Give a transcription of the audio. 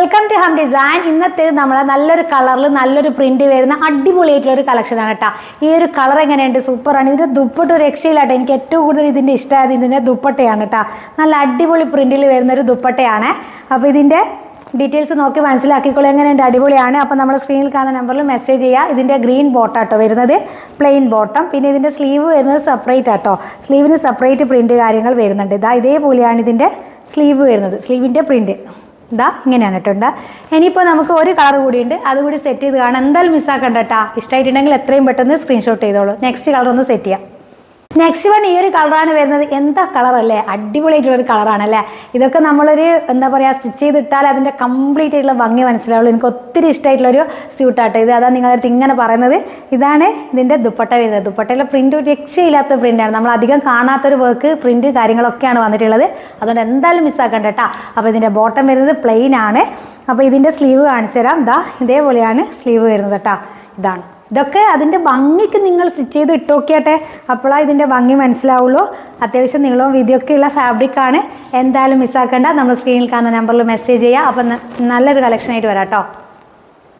Welcome to Hum design ഇന്നത്തെ നമ്മൾ നല്ലൊരു കളറിൽ നല്ലൊരു പ്രിന്റ് വരുന്ന അടിപൊളിയായിട്ടുള്ള ഒരു കളക്ഷനാണ് കേട്ടോ. ഈ ഒരു കളർ എങ്ങനെയുണ്ട്? സൂപ്പറാണ് ഇതിന്റെ ദുപ്പട്ട ഒരു രക്ഷയിലാട്ടെ എനിക്ക് ഏറ്റവും കൂടുതൽ ഇതിന്റെ ഇഷ്ടമായത് ഇതിന്റെ ദുപ്പട്ടയാണ് കേട്ടോ. നല്ല അടിപൊളി പ്രിന്റിൽ വരുന്ന ഒരു ദുപ്പട്ടയാണ്. അപ്പോൾ ഇതിന്റെ ഡീറ്റെയിൽസ് നോക്കി മനസ്സിലാക്കിക്കോളൂ. എങ്ങനെയുണ്ട്? അടിപൊളിയാണ്. അപ്പോൾ നമ്മൾ സ്ക്രീനിൽ കാണുന്ന നമ്പറിൽ മെസ്സേജ് ചെയ്യുക ഇതിന്റെ ഗ്രീൻ ബോട്ടാട്ടോ വരുന്നത്. പ്ലെയിൻ ബോട്ടം പിന്നെ ഇതിന്റെ സ്ലീവ് വരുന്നത് സെപ്പറേറ്റ് ആട്ടോ. സ്ലീവിന് സെപ്പറേറ്റ് പ്രിന്റ് കാര്യങ്ങൾ വരുന്നുണ്ട്. ഇതാ ഇതേപോലെയാണ് ഇതിന്റെ സ്ലീവ് വരുന്നത്. സ്ലീവിന്റെ പ്രിന്റ് ഇതാ ഇങ്ങനെയാണ് കേട്ടോ ഇനിയിപ്പോൾ നമുക്ക് ഒരു കളർ കൂടിയുണ്ട്. അതുകൂടി സെറ്റ് ചെയ്ത് കാണാം. എന്തായാലും മിസ്സാക്കണ്ട കേട്ടോ ഇഷ്ടമായിട്ടുണ്ടെങ്കിൽ എത്രയും പെട്ടെന്ന് സ്ക്രീൻഷോട്ട് ചെയ്തോളൂ. നെക്സ്റ്റ് കളർ ഒന്ന് സെറ്റ് ചെയ്യാം. നെക്സ്റ്റ് വൺ ഈ ഒരു കളറാണ് വരുന്നത്. എന്താ കളറല്ലേ അടിപൊളിയായിട്ടുള്ള ഒരു കളറാണല്ലേ ഇതൊക്കെ നമ്മളൊരു എന്താ പറയുക സ്റ്റിച്ച് ചെയ്തിട്ടാൽ അതിന്റെ കംപ്ലീറ്റ് ആയിട്ടുള്ള ഭംഗി മനസ്സിലാവുള്ളൂ. എനിക്ക് ഒത്തിരി ഇഷ്ടമായിട്ടുള്ളൊരു സ്യൂട്ടാട്ടോ ഇത്. അതാ നിങ്ങളടുത്ത് ഇങ്ങനെ പറയുന്നത്. ഇതാണ് ഇതിന്റെ ദുപ്പട്ട വരുന്നത്. ദുപ്പട്ടയിലെ പ്രിന്റ് ഒരു രക്ഷയില്ലാത്ത പ്രിന്റാണ് നമ്മൾ അധികം കാണാത്തൊരു വർക്ക് പ്രിന്റ് കാര്യങ്ങളൊക്കെയാണ് വന്നിട്ടുള്ളത്. അതുകൊണ്ട് എന്തായാലും മിസ്സാക്കണ്ട കേട്ടോ. അപ്പോൾ ഇതിന്റെ ബോട്ടം വരുന്നത് പ്ലെയിൻ ആണ്. അപ്പോൾ ഇതിന്റെ സ്ലീവ് കാണിച്ചു തരാം ഇതാ ഇതേപോലെയാണ് സ്ലീവ് വരുന്നത് കേട്ടോ. ഇതാണ്. ഇതൊക്കെ അതിന്റെ ഭംഗിക്ക് നിങ്ങൾ സ്റ്റിച്ച് ചെയ്ത് ഇട്ട് നോക്കിയാട്ടെ അപ്പോഴാണ് ഇതിന്റെ ഭംഗി മനസ്സിലാവുള്ളൂ. അത്യാവശ്യം നീളവും ഫാബ്രിക് ഫാബ്രിക്കാണ് എന്തായാലും മിസ്സാക്കേണ്ട നമ്മൾ സ്ക്രീനിൽ കാണുന്ന നമ്പറിൽ മെസ്സേജ് ചെയ്യുക അപ്പം നല്ലൊരു കളക്ഷനായിട്ട് വരാം കേട്ടോ